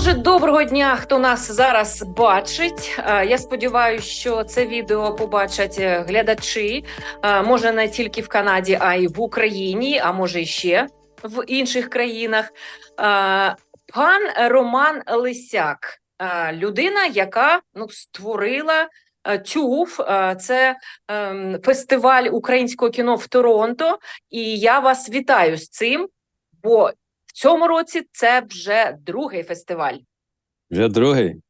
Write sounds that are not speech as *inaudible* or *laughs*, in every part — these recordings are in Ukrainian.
Отже, доброго дня, хто нас зараз бачить. Е, Я сподіваюся, що це відео побачать е, глядачі. е, Може не тільки в Канаді, а й в Україні, а може і ще в інших країнах. Пан Роман Лисяк, людина, яка ну створила. ТЮФ це ем, фестиваль українського кіно в Торонто, і я вас вітаю з цим. Бо в цьому році це вже другий фестиваль. Вже другий,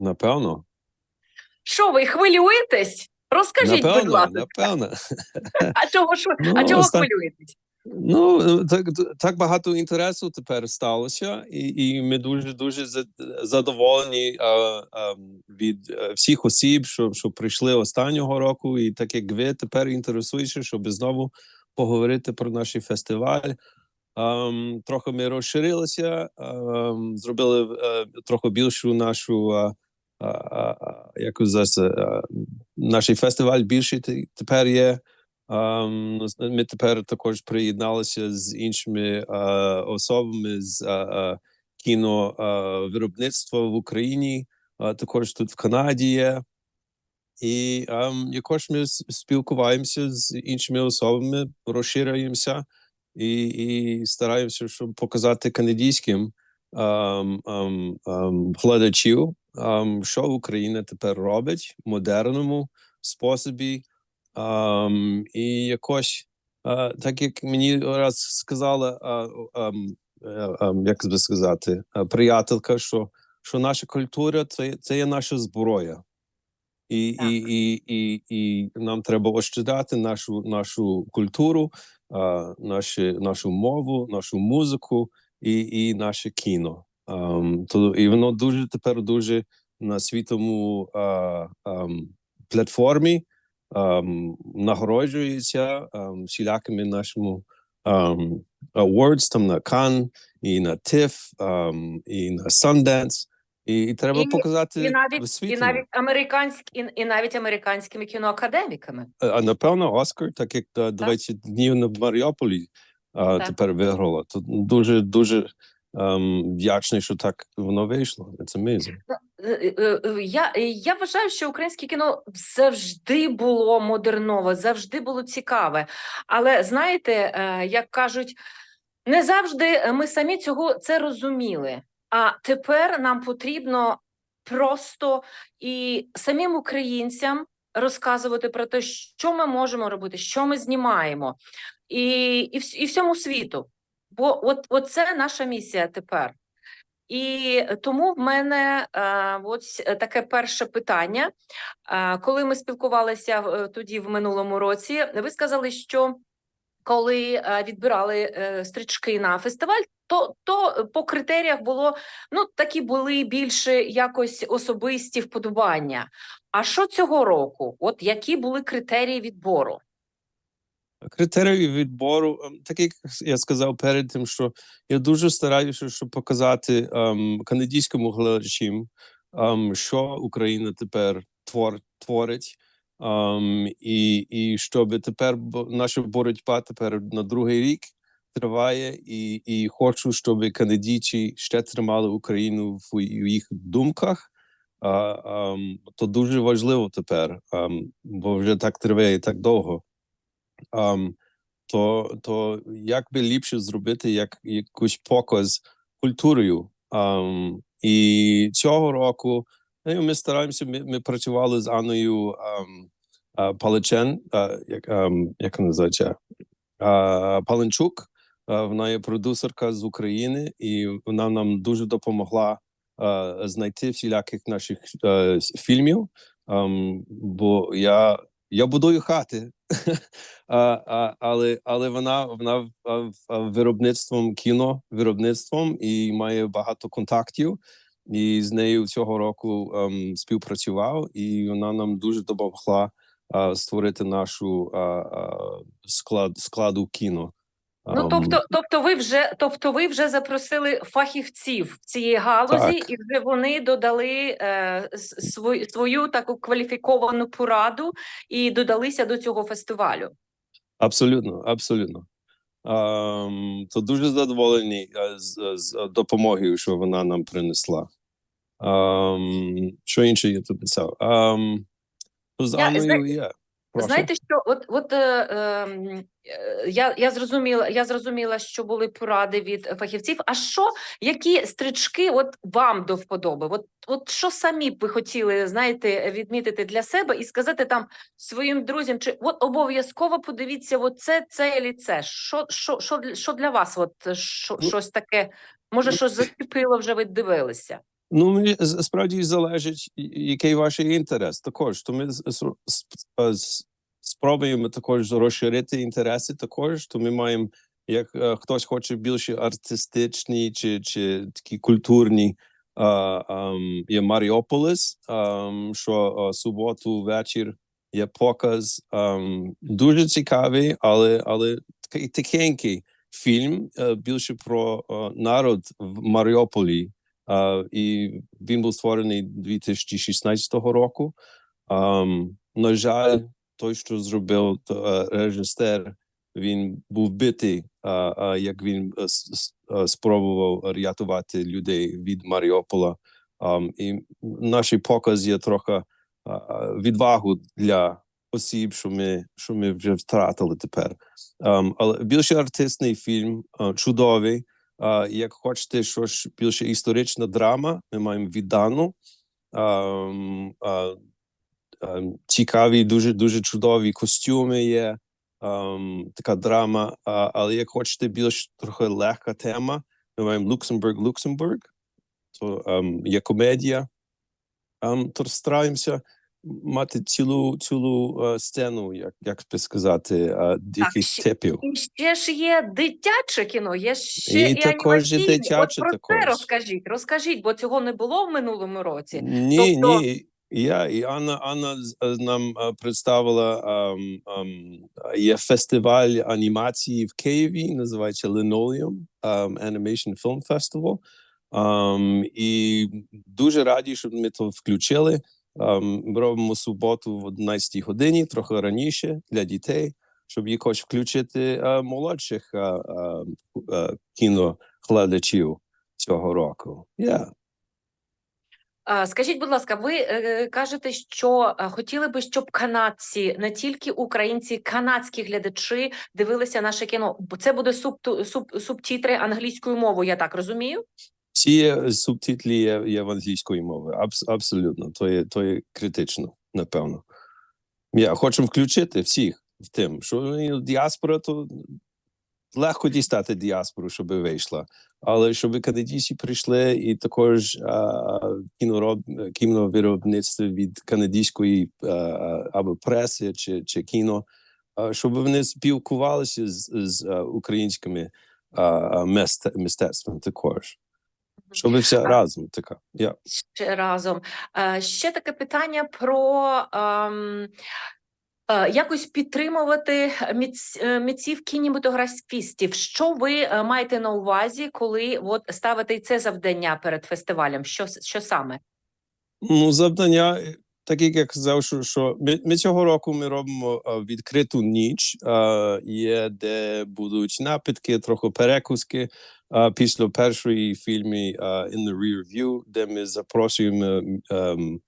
напевно. Що ви хвилюєтесь? Розкажіть, будь ласка, напевно. а чого Ну, а чого остан- хвилюєтесь? Ну так, так багато інтересу тепер сталося, і, і ми дуже дуже задоволені е, е, від е, всіх осіб, що, що прийшли останнього року, і так як ви тепер інтересуєтеся, щоб знову поговорити про наш фестиваль. Ем, трохи ми розширилися, ем, зробили е, трохи більшу нашу е, е, е, як зараз, наш фестиваль більший тепер є. Ем, ми тепер також приєдналися з іншими особами з кіновиробництва в Україні, також тут в Канаді є. І якось ми спілкуваємося з іншими особами, розширюємося і, і стараємося, щоб показати канадійським ем, ем, ем, глядачів, ем, що Україна тепер робить в модерному способі. Ем, і якось, е, так як мені раз сказала, е, ем, е, ем, як би сказати, е, приятелька, що, що наша культура це, це є наша зброя. І, Так. і, і, і, і нам треба ощадати нашу, нашу культуру, а, наші, нашу мову, нашу музику і, і наше кіно. Ам, то, і воно дуже тепер дуже на світовому а, ам, платформі ам, нагороджується ам, всілякими нашими awards, там на Cannes, і на TIFF, ам, і на Sundance. І, і треба І- показати І навіть і навіть американські і, і навіть американськими кіноакадеміками. А а, напевно, Оскар, так як е, 20 днів на Маріуполі а, Так. тепер виграла. То дуже дуже ем, вдячний, що так воно вийшло. It's amazing. Е, е, е, Я, я вважаю, що українське кіно завжди було модернове, завжди було цікаве. Але знаєте, е, як кажуть, не завжди ми самі цього це розуміли. А тепер нам потрібно просто і самим українцям розказувати про те, що ми можемо робити, що ми знімаємо, і, і, і всьому світу. Бо от, от це наша місія тепер. І тому в мене е, ось таке перше питання. Е, коли ми спілкувалися е, тоді в минулому році, ви сказали, що коли е, відбирали е, стрічки на фестиваль, то, то по критеріях було ну такі були більше якось особисті вподобання. А що цього року? От які були критерії відбору? Критерії відбору, ем, так як я сказав перед тим, що я дуже стараюся, щоб показати ем, канадському глядачам, ем, що Україна тепер твор, творить. Um, і, і щоб тепер наша боротьба тепер на другий рік триває, і, і хочу, щоб канадійці ще тримали Україну в, їх думках. А, ем, то дуже важливо тепер, ем, бо вже так триває так довго. Ем, то, то як би ліпше зробити як якийсь показ культурою. Ем, і цього року ну, ми стараємося. Ми, ми працювали з Анною ем, е, Паличен, е, як, ем, як називається? Е, Паленчук. Е, вона є продюсерка з України, і вона нам дуже допомогла е, знайти всіляких наших е, фільмів. Ем, бо я, я будую хати. *laughs* А, але, але вона вона виробництвом кіно виробництвом і має багато контактів. І з нею цього року ем, співпрацював, і вона нам дуже допомогла а, створити нашу а, склад складу кіно. Ну тобто, тобто, ви вже тобто, ви вже запросили фахівців в цій галузі, Так. і вже вони додали е, свою, свою таку кваліфіковану пораду і додалися до цього фестивалю. Абсолютно, абсолютно. Ем, то дуже задоволені е, з, з допомогою, що вона нам принесла. Ем, що інше я тут писав? З Я- Анною зна- є. Прошу. Знаєте, що от, от е, е, я, я зрозуміла, я зрозуміла, що були поради від фахівців. А що, які стрічки от вам до вподоби? От, от що самі б ви хотіли, знаєте, відмітити для себе і сказати там своїм друзям, чи от обов'язково подивіться, от це, це і це. Що, що, що, для- що для вас? От що, Ну, щось таке, може, щось зачепило вже ви дивилися? Ну, справді залежить, який ваш інтерес також. То ми з- спробуємо також розширити інтереси також. То ми маємо, як е, хтось хоче більше артистичні чи, чи такі культурні. е, ем, є Маріополіс, ем, що е, суботу вечір є показ. ем, дуже цікавий, але, але такий тихенький фільм е, більше про е, народ в Маріуполі. І він був створений 2016 року. На жаль, той, що зробив е, режисер, він був битий, як він е, е, спробував рятувати людей від Маріупола. Um, і наш показ є трохи відвагу для осіб, що ми, що ми вже втратили тепер. Але більше артистний фільм, чудовий. Як хочете, що ж більше історична драма, ми маємо віддану. Цікаві, дуже дуже чудові костюми є. Така драма. Але як хочете більш трохи легка тема, ми маємо Люксембург, Люксембург. То є комедія. Ам, то стараємося мати цілу цілу е, сцену, як, як би сказати, е, яких ще- типів. І ще ж є дитяче кіно, є ще І і, також є дитяче От про також. це розкажіть, розкажіть, бо цього не було в минулому році. Ні, Тобто- ні. Я і Анна Анна з- е, нам е, представила ем, ем, є фестиваль анімації в Києві, називається Linoleum ем, Animation Film Festival. Ем, і дуже раді, що ми то включили. Ем, робимо суботу в 11 годині, трохи раніше для дітей, щоб якось включити е, молодших е, е, кіноглядачів цього року. Yeah. Скажіть, будь ласка, ви кажете, що хотіли би, щоб канадці, не тільки українці, канадські глядачі дивилися наше кіно. Бо це буде субту- суб, субтітри англійською мовою, я так розумію. Всі субтитлі є, є в англійської мови. Абс, абсолютно. То є, то є критично, напевно. Я хочемо включити всіх в тим, що ну, діаспора, то легко дістати діаспору, щоб вийшла. Але щоб канадійці прийшли, і також кінороб, кіновиробництво від канадської а, або преси чи, чи кіно, а, щоб вони спілкувалися з, з українськими а, а, мисте- мистецтвом також. Щоб все А- разом така. Я. Ще разом. Е, Ще таке питання про ем, е, якось підтримувати міць, е, митців кінематографістів. Що ви маєте на увазі, коли от ставите це завдання перед фестивалем? Що, що саме? Ну, завдання, так як я казав, що, що ми, ми цього року ми робимо відкриту ніч, а, є, де будуть напитки, трохи перекуски. Після першої фільмі In the Rear View, де ми запрошуємо ем,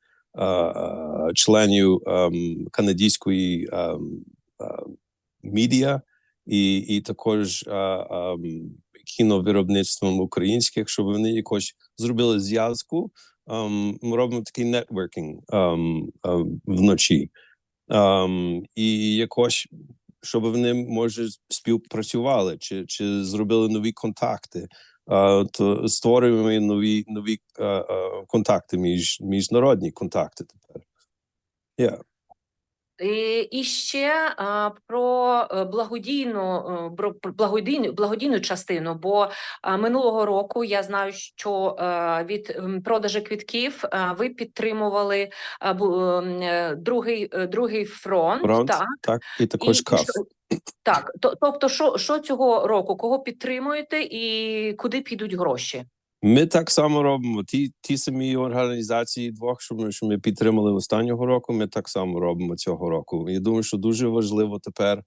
членів ем, канадської ем, медіа і, і також кіновиробництвом українських, щоб вони якось зробили зв'язку ми робимо такий нетворкінг вночі. Um, і якось, щоб вони, може, співпрацювали чи, чи зробили нові контакти, А, то створюємо нові, нові а, а, контакти, між, міжнародні контакти тепер. Yeah. І, і ще а, про е, благодійну е, благодійну благодійну частину. Бо а, минулого року я знаю, що е, від продажу квітків е, ви підтримували е, е, другий е, другий фронт. Фронт, Так, так, і також каф. що- так, то, тобто, що, що цього року? Кого підтримуєте і куди підуть гроші? Ми так само робимо. Ті, ті самі організації двох, що ми, що ми підтримали останнього року, ми так само робимо цього року. Я думаю, що дуже важливо тепер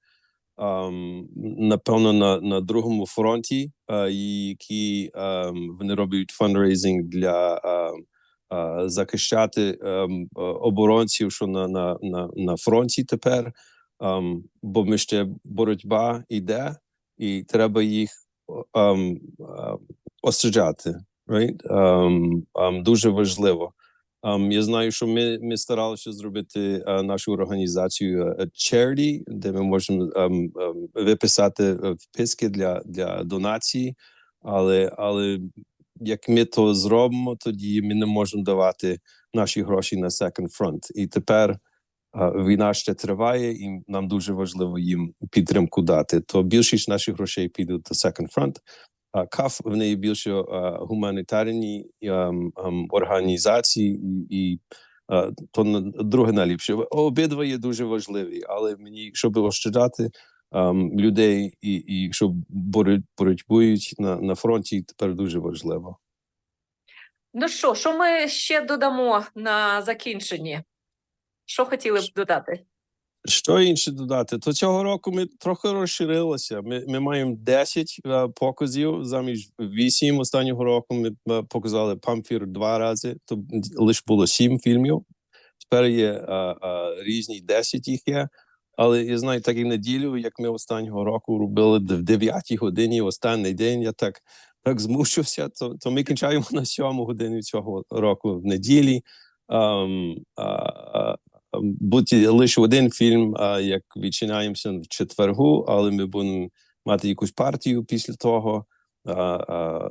ем, напевно, на, на другому фронті, е, які ем, вони роблять фандрейзинг для ем, е, захищати ем, е, оборонців, що на, на, на, на фронті тепер. Ем, бо ми ще боротьба йде, і треба їх ем, е, осаджати. Right? Ем, ем, дуже важливо. Um, я знаю, що ми, ми старалися зробити uh, нашу організацію uh, charity, де ми можемо um, um, виписати uh, вписки для, для донації, але, але як ми то зробимо, тоді ми не можемо давати наші гроші на Second Front. І тепер uh, війна ще триває, і нам дуже важливо їм підтримку дати. То більшість наших грошей підуть до Second Front. КАФ в неї більше гуманітарні ем, ем, організації, і, то друге найліпше. Обидва є дуже важливі, але мені, щоб ощаджати ем, людей і, і щоб боротьбують на, на фронті, тепер дуже важливо. Ну що, що ми ще додамо на закінченні? Що хотіли б додати? Що інше додати? То цього року ми трохи розширилися. Ми, ми маємо 10 е, показів замість 8 останнього року. Ми е, показали Памфір два рази, то лише було 7 фільмів. Тепер є е, е, різні 10 їх є. Але я знаю, так і неділю, як ми останнього року робили в 9 годині, останній день, я так, так змушився, то, то ми кінчаємо на 7 годині цього року в неділі. Ем, а, а, бути лише один фільм, а як відчинаємося в четвергу, але ми будемо мати якусь партію після того,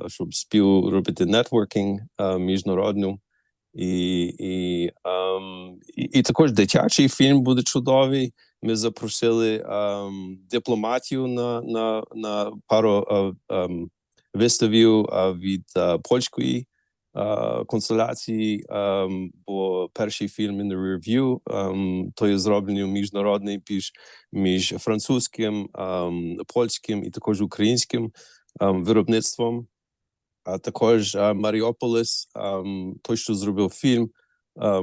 щоб спів робити нетворкінг міжнародну. І, і, ем, і, і також дитячий фільм буде чудовий. Ми запросили ем, дипломатів на, на, на пару ем, виставів від е, польської е, консуляції, ем, бо перший фільм in the review, ем, то є зроблений міжнародний між, між французьким, ем, польським і також українським виробництвом. А також е, Маріополис, ем, той, що зробив фільм,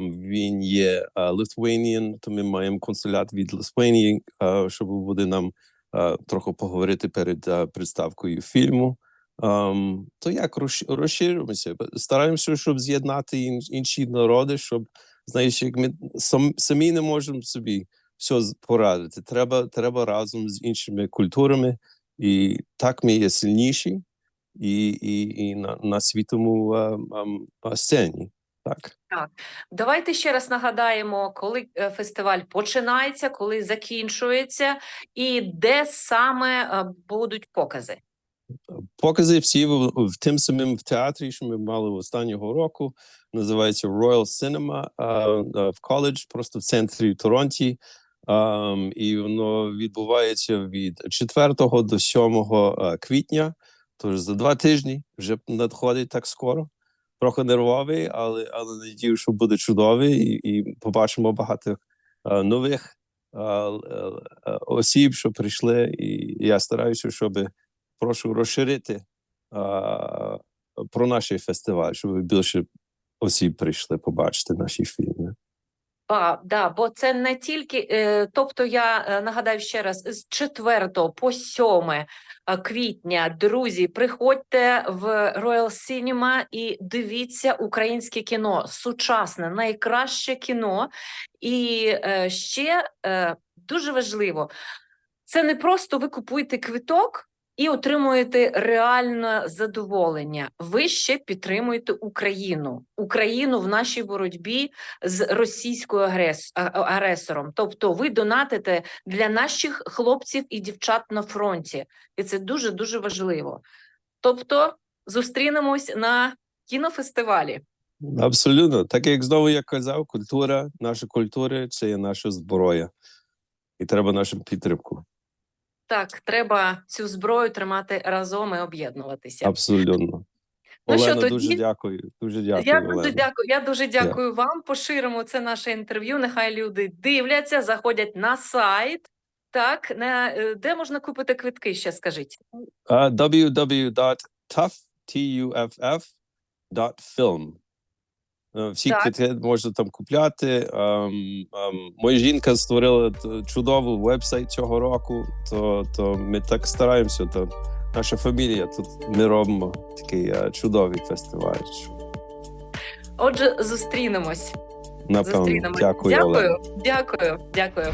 він є е, Lithuanian, то ми маємо консулят від Литванії, е, щоб буде нам е, трохи поговорити перед е, представкою фільму. Um, то як розш- розширюємося? Стараємося, щоб з'єднати ін- інші народи, щоб знаєш, як ми сам, самі не можемо собі все порадити. Треба, треба разом з іншими культурами, і так ми є сильніші і, і, і на, на світовому а, а, сцені. Так. Давайте ще раз нагадаємо, коли е, фестиваль починається, коли закінчується, і де саме е, будуть покази. Покази всі в, в тим самим в театрі, що ми мали останнього року. Називається Royal Cinema в коледж, просто в центрі Торонті. Um, і воно відбувається від 4 до 7 а, квітня. Тож за два тижні вже надходить так скоро. Трохи нервовий, але але надію, що буде чудовий, і, і побачимо багато а, нових л- осіб, що прийшли. І я стараюся, щоб прошу розширити а, про наш фестиваль, щоб більше осіб прийшли побачити наші фільми. А, да, бо це не тільки, е, тобто я е, нагадаю ще раз, з 4 по 7 е, квітня, друзі, приходьте в Royal Cinema і дивіться українське кіно, сучасне, найкраще кіно. І ще дуже важливо, це не просто ви купуєте квиток і отримуєте реальне задоволення. Ви ще підтримуєте Україну, Україну в нашій боротьбі з російською агресором. Тобто, ви донатите для наших хлопців і дівчат на фронті, і це дуже дуже важливо. Тобто, зустрінемось на кінофестивалі. Абсолютно, так як знову я казав, культура, наша культура це є наша зброя, і треба нашу підтримку. Так, треба цю зброю тримати разом і об'єднуватися. Абсолютно. Ну що, тоді? дуже дякую. Дуже дякую. Я дуже дякую. Я дуже дякую вам. Поширимо це наше інтерв'ю. Нехай люди дивляться, заходять на сайт. Так, на е, де можна купити квитки? Ще скажіть. Uh, www.tuff.film. Е, Всі квитки можна там купляти. Ем, ем, моя жінка створила чудову чудовий вебсайт цього року. То, то ми так стараємося. То наша фамілія тут ми робимо такий е, чудовий фестиваль. Отже, зустрінемось. Напевно, Зустрінемось. дякую. Олена. дякую, дякую, дякую.